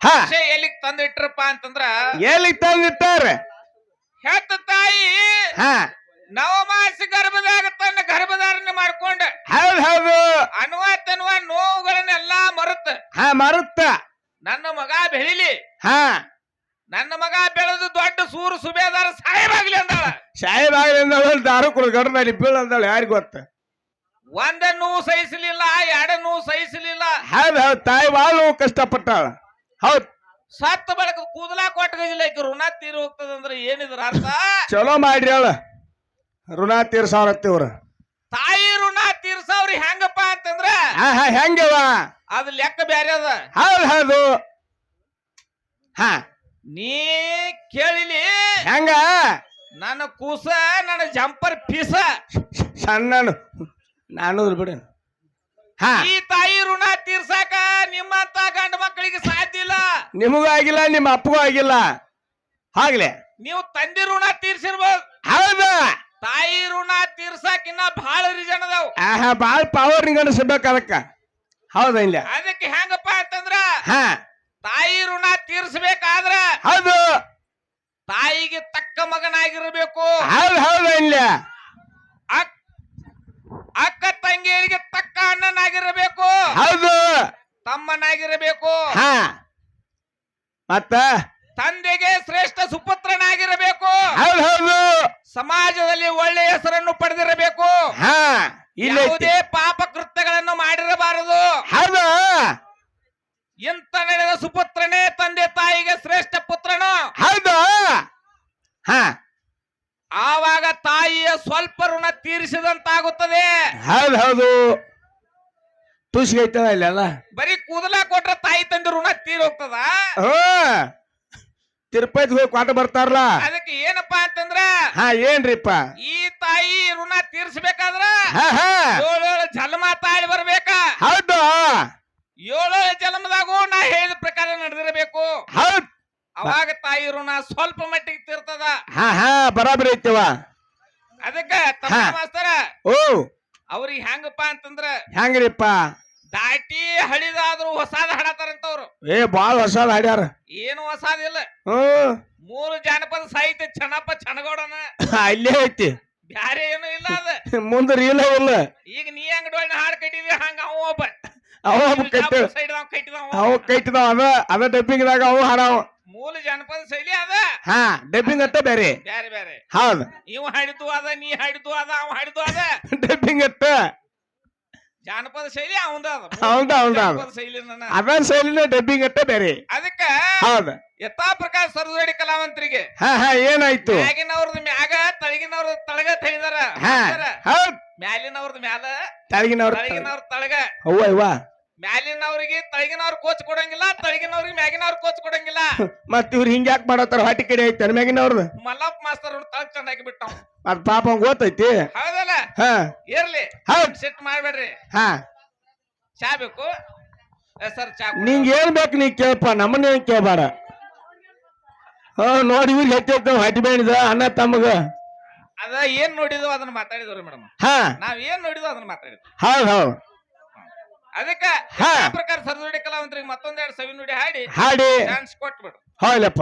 ಹಾ. ವಿಷಯ ಎಲ್ಲಿಗ್ ತಂದು ಇಟ್ರಪ್ಪ ಅಂತಂದ್ರ ಎಲ್ಲಿ ತಂದಿಟ್ಟಾರ? ಹೆತ್ತ ತಾಯಿ ಹಾ. ನವಮಾಸ ಗರ್ಭದಾಗ ತನ್ನ ಗರ್ಭಧಾರಣೆ ಮಾಡ್ಕೊಂಡ. ಹೌದ್ ಹೌದು. ಅನ್ವ ತನ್ವ ನೋವುಗಳನ್ನೆಲ್ಲಾ ಮರುತ್ತ ಹಾ ಮರುತ್ತ. ನನ್ನ ಮಗ ಬೆಳಿಲಿ. ಹಾ. ನನ್ನ ಮಗ ಬೆಳೆದು ದೊಡ್ಡ ಸೂರು ಸುಬೇದಾರ ಸಾಯವಾಗ್ಲಿ ಅಂದಾಳ. ಸಾಹೇಬ್ ಆಗಲಿಂದ ದಾರು ಕುಡಿದು ಗಡ್ಡದಲ್ಲಿ ಬೀಳು ಅಂದಾಳ ಯಾರಿಗ್ ಗೊತ್ತ? ಒಂದ ನೋವು ಸಹಿಸಲಿಲ್ಲ ಎರಡ ನೋವು ಸಹಿಸಲಿಲ್ಲ. ಹೌದ್ ಹೌದ್ ತಾಯಿ ಬಾಳು ಕಷ್ಟಪಟ್ಟಾಳ. ಹೌದ್. ಸತ್ತ ಬಳಕ ಕೂದಲ ಕೊಟ್ಟಗಿಲ್ಲ ಈಕಿ ಋಣ ತೀರಿ ಹೋಗ್ತದಂದ್ರ ಏನಿದ್ರ ಅರ್ಥ? ಚಲೋ ಮಾಡ್ರಿ ಅವಳ ಋಣ ತೀರ್ಸಾವರತ್ತಿವ್ರ. ತಾಯಿ ಋಣ ತೀರ್ಸವ್ರಿ ಹೆಂಗಪ್ಪ ಅಂತಂದ್ರ? ಹಾ ಹಾ ಹೆಂಗವ? ಅದ್ ಲೆಕ್ಕ ಬ್ಯಾರೆ ಅದ. ಹೌದ್ ಹೌದು. ಹಾ. ನೀ ಕೇಳಿಲಿ. ಹೆಂಗ? ನನ್ನ ಕೂಸ ನನ್ನ ಜಂಪರ್ ಪೀಸ. ಸಣ್ಣ ನಾನು ಬಿಡ. ಹಾ. ಈ ತಾಯಿ ಋಣ ನಿಮಗೂ ಆಗಿಲ್ಲ ನಿಮ್ಮ ಅಪ್ಪಗೂ ಆಗಿಲ್ಲ. ಆಗ್ಲಿ. ನೀವು ತಂದೆ ಋಣ ತೀರ್ಸಿರ್ಬೋದು. ಹೌದು. ತಾಯಿ ಋಣ ತೀರ್ಸಾಕ ಇನ್ನ ಬಹಳ ರೀಸನ್ ಅದಾವ. ಆಹಾ ಪವರ್ ಪವರ್ ನಿಂಗಣಿಸ್ಬೇಕು ಅದಕ್ಕ. ಹೌದು ಇಲ್ಲ. ಅದಕ್ಕೆ ಹೆಂಗಪ್ಪ ಅಂತಂದ್ರ ಹಾ. ತಾಯಿ ಋಣ ತೀರ್ಸ್ಬೇಕಾದ್ರ ಹೌದು. ತಾಯಿಗೆ ತಕ್ಕ ಮಗನಾಗಿರ್ಬೇಕು. ಹೌದು ಹೌದು ಇಲ್ಲ. ಅಕ್ ಅಕ್ಕ ತಂಗಿಯರಿಗೆ ತಕ್ಕ ಅಣ್ಣನಾಗಿರಬೇಕು. ಹೌದು. ತಮ್ಮನಾಗಿರಬೇಕು. ಹಾ. ಮತ್ತ? ತಂದೆಗೆ ಶ್ರೇಷ್ಠ ಸುಪುತ್ರನಾಗಿರಬೇಕು. ಹೌದು ಹೌದು. ಸಮಾಜದಲ್ಲಿ ಒಳ್ಳೆ ಹೆಸರನ್ನು ಪಡೆದಿರಬೇಕು. ಹಾ ಇಲ್ಲ ಯಾವುದೇ ಪಾಪ ಕೃತ್ಯಗಳನ್ನು ಮಾಡಿರಬಾರದು. ಹೌದು. ಇಂತ ನಡೆದ ಸುಪುತ್ರನೇ ತಂದೆ ತಾಯಿಗೆ ಶ್ರೇಷ್ಠ ಪುತ್ರನು. ಹೌದು. ಹಾ. ಆವಾಗ ತಾಯಿಯ ಸ್ವಲ್ಪ ಋಣ ತೀರಿಸಿದಂತಾಗುತ್ತದೆ. ಹೌದು ಹೌದು. ತುಸಿಗೈತದ ಬರಿ ಬರೀ ಕೂದಲ ಕೊಟ್ರೆ ತಾಯಿ ತಂದೆ ಋಣ ತೀರಿ ಹೋಗ್ತದ ತಿರುಪತಿ ಹೋಗಿ ಕ್ವಾಟ ಬರ್ತಾರಲ್ಲ? ಅದಕ್ಕೆ ಏನಪ್ಪಾ ಅಂತಂದ್ರ ಹಾ ಏನ್ರಿಪ್ಪ? ಈ ತಾಯಿ ಋಣ ತೀರ್ಸ್ಬೇಕಾದ್ರ ಏಳೇಳು ಜನ್ಮ ತಾಳಿ ಬರ್ಬೇಕ. ಹೌದು. ಏಳು ಜನ್ಮದಾಗೂ ನಾ ಹೇಳಿದ ಪ್ರಕಾರ ನಡೆದಿರಬೇಕು. ಹೌದು. ಅವಾಗ ತಾಯಿ ಋಣ ಸ್ವಲ್ಪ ಮಟ್ಟಿಗೆ ತೀರ್ತದ. ಹಾ ಹಾ ಬರಾಬರಿ ಐತಿವ. ಅದಕ್ಕೆ. ಮಾಸ್ತರ ಓ. ಅವ್ರಿಗೆ ಹೆಂಗಪ್ಪ ಅಂತಂದ್ರ ಹೆಂಗ್ರಿಪ್ಪ? ದಾಟಿ ಹಳಿದಾದ್ರು ಹೊಸಾದ ಹಾಡತಾರಂತವ್ರು. ಏ ಬಾಳ ಹೊಸಾದ ಹಾಡ್ಯಾರ. ಏನು ಹೊಸಾದಿಲ್ಲ ಹ್ಮ್ ಮೂರು ಜಾನಪದ ಸಾಹಿತ್ಯ ಚೆನ್ನಪ್ಪ ಚನಗೌಡನ ಅಲ್ಲೇ ಐತಿ. ಬ್ಯಾರೆ ಏನು ಇಲ್ಲ ಅದ. ಮುಂದ ರೀಲ ಇಲ್ಲ. ಈಗ ನೀ ಹೆಂಗ್ ಡೊಳ್ಳಿನ ಹಾಡ್ ಕಟ್ಟಿದ್ವಿ ಹಂಗ ಅವ ಒಬ್ಬ. ಅವ ಕಟ್ಟ ಕಟ್ಟಿದವ ಅವ. ಕೈಟಿದಾವ ಅದ ಅದ ಡಬ್ಬಿಂಗ್ದಾಗ ಅವ ಹಾಡಾವ. ಮೂಲ ಜಾನಪದ ಶೈಲಿ ಅದ. ಹಾ ಡಬ್ಬಿಂಗ್ ಅಟ್ಟ ಬೇರೆ ಬ್ಯಾರೆ ಬ್ಯಾರೆ. ಹೌದು. ಇವ್ ಹಾಡಿದ್ದು ಅದ ನೀ ಹಾಡಿದ್ದು ಅದ ಅವ ಹಾಡಿದ್ದು ಅದ. ಡಬ್ಬಿಂಗ್ ಅಟ್ಟ. ಜಾನಪದ ಶೈಲಿ ಅವಂದ ಅವಂದ ಅವಂದ ಜಾನಪದ ಶೈಲಿ ಅದನ್ ಶೈಲಿನ ಡಬ್ಬಿಂಗ್ ಅಟ್ಟ ಬೇರೆ. ಅದಕ್ಕ ಹೌದು. ಯಥಾ ಪ್ರಕಾರ ಸರ್ವೇಡಿ ಕಲಾವಂತರಿಗೆ. ಹಾ ಹಾ ಏನಾಯ್ತು? ಮ್ಯಾಗಿನವ್ರದ್ದು ಮ್ಯಾಗ ತಳಗಿನವ್ರದ್ದು ತಳಗ ಹೌದ್. ಮ್ಯಾಲಿನವ್ರದ್ದು ಮ್ಯಾಲ ತಳಗಿನವ್ರ ತಳಗಿನವ್ರ ತಳಗ. ಅವ್ವ ಅವ್ವ. ಮ್ಯಾಲಿನವ್ರಿಗೆ ತಳಗಿನವ್ರ ಕೋಚ್ ಕೊಡಂಗಿಲ್ಲ ತಳಗಿನವ್ರಿಗೆ ಮ್ಯಾಗಿನವ್ರ ಕೋಚ್ ಕೊಡಂಗಿಲ್ಲ. ಮತ್ ಇವ್ರು ಹಿಂಗ್ ಯಾಕೆ ಮಾಡತ್ತಾರ? ಹೊಟ್ಟಿ ಕಡೆ ಐತಿ ಮ್ಯಾಗಿನವ್ರದ್ದು? ಮಲ್ಲಪ್ಪ ಮಾಸ್ತರ್ ತಳಗ್ ಚೆನ್ನಾಗಿ ಬಿಟ್ಟ ಅದ್ ಪಾಪ ಅವ್ನ್ ಗೊತ್ತೈತಿ? ಹೌದಲ್ಲ. ಹಾ. ಇರ್ಲಿ. ಹೌದ್ ಸಿಟ್ ಮಾಡ್ಬೇಡ್ರಿ. ಹಾ. ಚಾ ಬೇಕು? ಸರ್ ಚಾ ಕೊಡಿ. ನಿಂಗ್ ಏನ್ ಬೇಕು ನೀ ಕೇಳಪ್ಪ ನಮ್ಮನ್ನ ಏನ್ ಕೇಳಬೇಡ. ಹಾ ನೋಡಿ ಇವ್ರು ಹೆಚ್ಚೈತ ಹಟ್ಟಿ ಬೇಣಿದ ಅಣ್ಣ ತಮ್ಮಗ. ಅದ ಏನ್ ನೋಡಿದ್ವು ಅದನ್ನ ಮಾತಾಡಿದ್ರಿ ಮೇಡಮ್. ಹಾ. ನಾವ್ ಏನ್ ನೋಡಿದ್ವು ಅದನ್ನ ಮಾತಾಡಿದ್ವಿ. ಹೌದ್ ಹೌದ್. ಅದಕ್ಕ ಹಾ. ಆ ಪ್ರಕಾರ ಸರಸ್ವತಿ ಕಲಾವಂತರಿಗೆ ಮತ್ತೊಂದೆರಡು ಸವಿ ನುಡಿ ಹಾಡಿ ಹಾಡಿ. ಚಾನ್ಸ್ ಕೊಟ್ಬಿಡು. ಹೌದಪ್ಪ